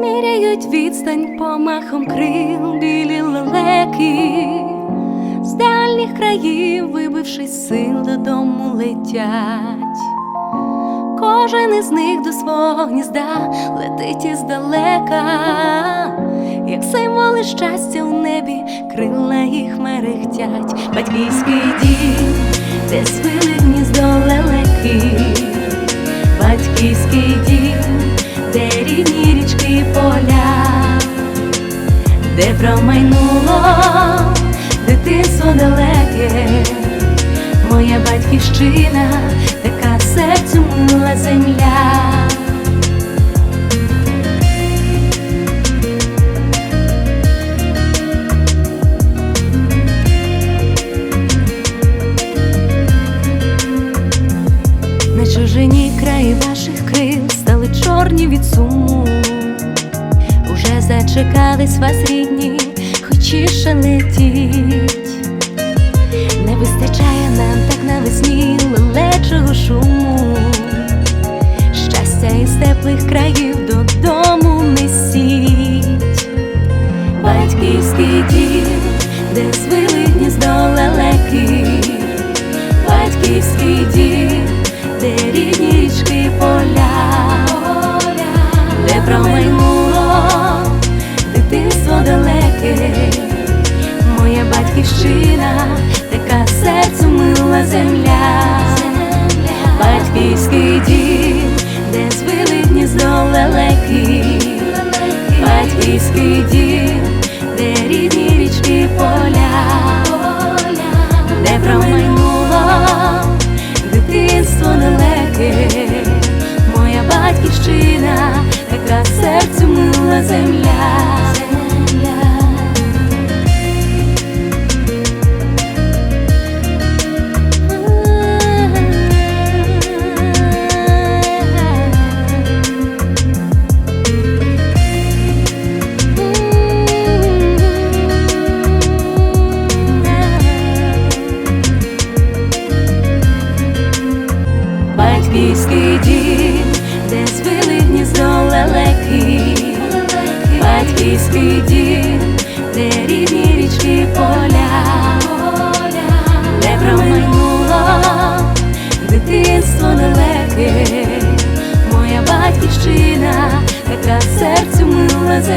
Міряють відстань помахом крил білі лелеки, з дальніх країв, вибившись сил додому летять. Кожен із них до свого гнізда летить іздалека, як символи щастя у небі, крила їх мерехтять, батьківський дім, де звили гніздо лелеки, батьківський дім, промайнуло дитинство далеке, моя батьківщина, така серцю мила земля. На чужині краї ваших крил стали чорні від суму. Уже вас рідні, хочіше летіть. Не вистачає нам так навесні лелечого шуму. Щастя із теплих країв додому несіть. Батьківський дім, де звили гніздо лелеки. Батьківський дім, мила земля, батьківський дім, де звили гніздо лелеки, батьківський дім, дитинство далеке, моя батьківщина, така серцю мила земля.